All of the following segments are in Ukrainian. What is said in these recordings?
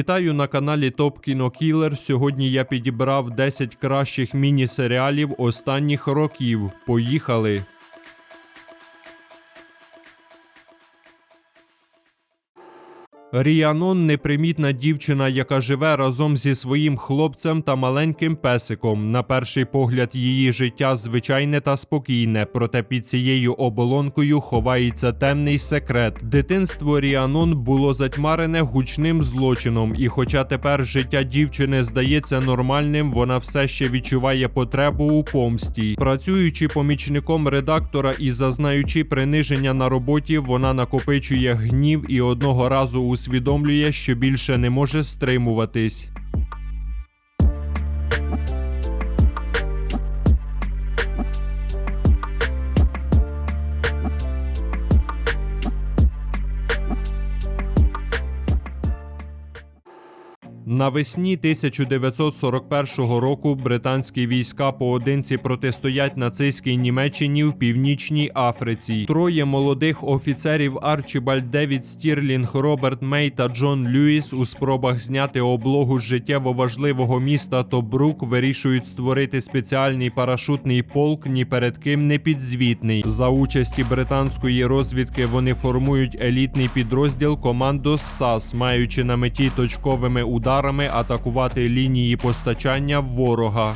Вітаю на каналі Топ Кіно Кілер. Сьогодні я підібрав 10 кращих міні-серіалів останніх років. Поїхали! Ріанон непримітна дівчина, яка живе разом зі своїм хлопцем та маленьким песиком. На перший погляд, її життя звичайне та спокійне, проте під цією оболонкою ховається темний секрет. Дитинство Ріанон було затьмарене гучним злочином, і хоча тепер життя дівчини здається нормальним, вона все ще відчуває потребу у помсті. Працюючи помічником редактора і зазнаючи приниження на роботі, вона накопичує гнів і одного разу усвідомлює, що більше не може стримуватись. Навесні 1941 року британські війська поодинці протистоять нацистській Німеччині в північній Африці. Троє молодих офіцерів Арчібальд Девід Стірлінг, Роберт Мей та Джон Льюіс у спробах зняти облогу з життєво важливого міста Тобрук вирішують створити спеціальний парашутний полк ні перед ким не підзвітний. За участі британської розвідки вони формують елітний підрозділ Командос САС, маючи на меті точковими ударами атакувати лінії постачання ворога.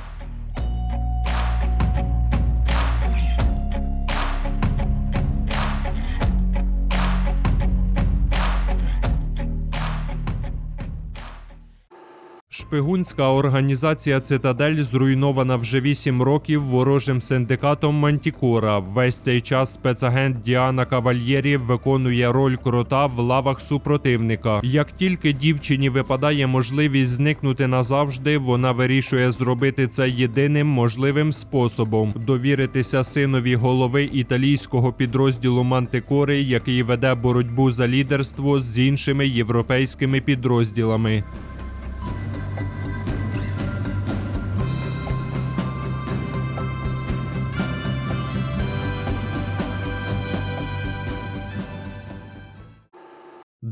Шпигунська організація Цитадель зруйнована вже 8 років ворожим синдикатом Мантікора. Весь цей час спецагент Діана Кавальєрі виконує роль крота в лавах супротивника. Як тільки дівчині випадає можливість зникнути назавжди, вона вирішує зробити це єдиним можливим способом довіритися синові голови італійського підрозділу Мантикори, який веде боротьбу за лідерство з іншими європейськими підрозділами.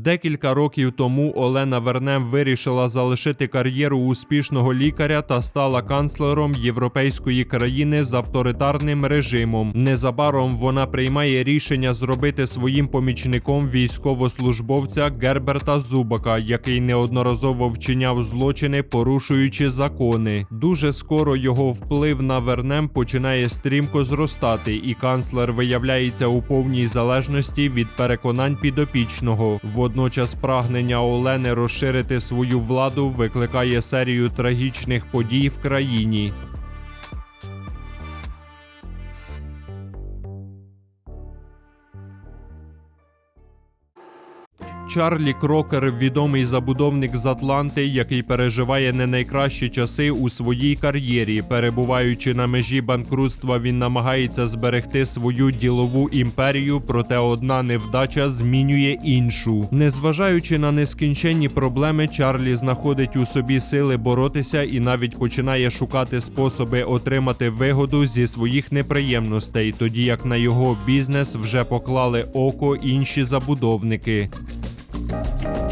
Декілька років тому Олена Вернем вирішила залишити кар'єру успішного лікаря та стала канцлером європейської країни з авторитарним режимом. Незабаром вона приймає рішення зробити своїм помічником військовослужбовця Герберта Зубака, який неодноразово вчиняв злочини, порушуючи закони. Дуже скоро його вплив на Вернем починає стрімко зростати, і канцлер виявляється у повній залежності від переконань підопічного. Водночас прагнення Олени розширити свою владу викликає серію трагічних подій в країні. Чарлі Крокер відомий забудовник з Атланти, який переживає не найкращі часи у своїй кар'єрі. Перебуваючи на межі банкрутства, він намагається зберегти свою ділову імперію, проте одна невдача змінює іншу. Незважаючи на нескінченні проблеми, Чарлі знаходить у собі сили боротися і навіть починає шукати способи отримати вигоду зі своїх неприємностей, тоді як на його бізнес вже поклали око інші забудовники. Música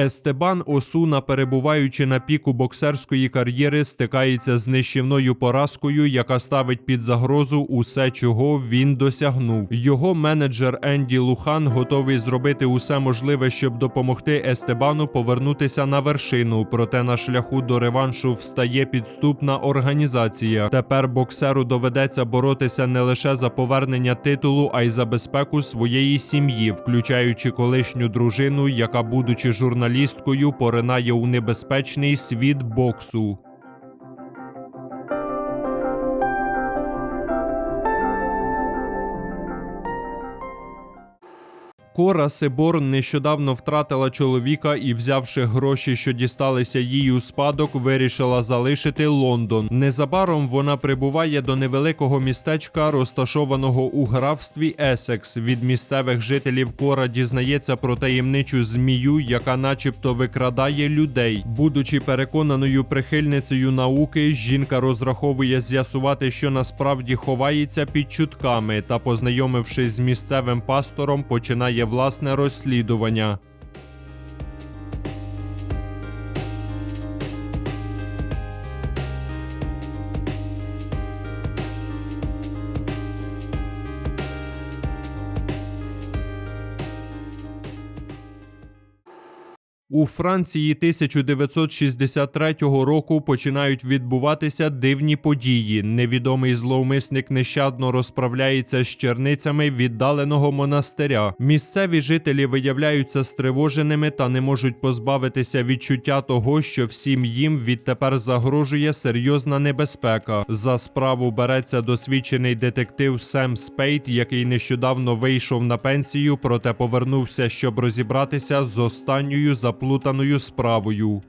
Естебан Осуна, перебуваючи на піку боксерської кар'єри, стикається з нищівною поразкою, яка ставить під загрозу усе, чого він досягнув. Його менеджер Енді Лухан готовий зробити усе можливе, щоб допомогти Естебану повернутися на вершину. Проте на шляху до реваншу встає підступна організація. Тепер боксеру доведеться боротися не лише за повернення титулу, а й за безпеку своєї сім'ї, включаючи колишню дружину, яка, будучи журналістом, журналісткою поринає у небезпечний світ боксу. Кора Сиборн нещодавно втратила чоловіка і, взявши гроші, що дісталися їй у спадок, вирішила залишити Лондон. Незабаром вона прибуває до невеликого містечка, розташованого у графстві Есекс. Від місцевих жителів Кора дізнається про таємничу змію, яка, начебто, викрадає людей. Будучи переконаною прихильницею науки, жінка розраховує з'ясувати, що насправді ховається під чутками, та, познайомившись з місцевим пастором, починає власне розслідування. У Франції 1963 року починають відбуватися дивні події. Невідомий зловмисник нещадно розправляється з черницями віддаленого монастиря. Місцеві жителі виявляються стривоженими та не можуть позбавитися відчуття того, що всім їм відтепер загрожує серйозна небезпека. За справу береться досвідчений детектив Сем Спейт, який нещодавно вийшов на пенсію, проте повернувся, щоб розібратися з останньою заплутаною справою.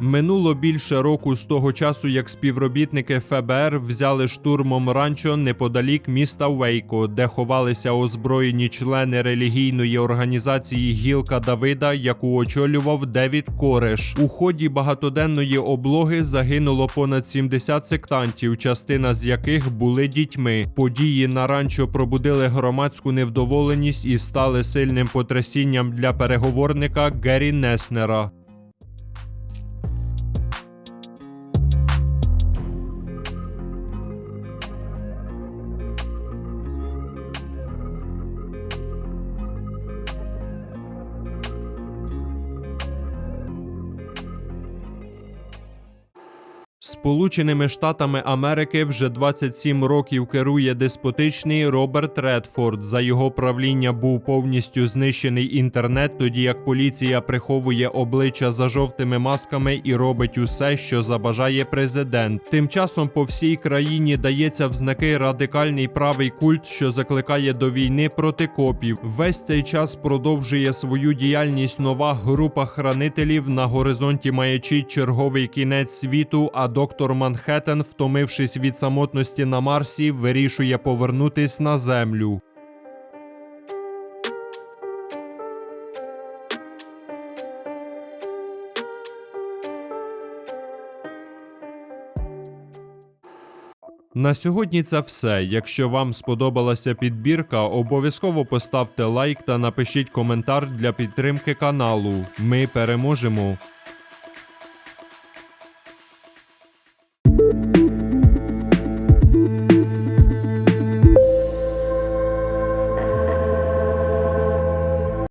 Минуло більше року з того часу, як співробітники ФБР взяли штурмом ранчо неподалік міста Вейко, де ховалися озброєні члени релігійної організації Гілка Давида, яку очолював Девід Кореш. У ході багатоденної облоги загинуло понад 70 сектантів, частина з яких були дітьми. Події на ранчо пробудили громадську невдоволеність і стали сильним потрясінням для переговорника Геррі Неснера. Сполученими Штатами Америки вже 27 років керує деспотичний Роберт Редфорд. За його правління був повністю знищений інтернет, тоді як поліція приховує обличчя за жовтими масками і робить усе, що забажає президент. Тим часом по всій країні дається в знаки радикальний правий культ, що закликає до війни проти копів. Весь цей час продовжує свою діяльність нова група хранителів. На горизонті маячить черговий кінець світу. А доктор Манхеттен, втомившись від самотності на Марсі, вирішує повернутись на землю. На сьогодні це все. Якщо вам сподобалася підбірка, обов'язково поставте лайк та напишіть коментар для підтримки каналу. Ми переможемо.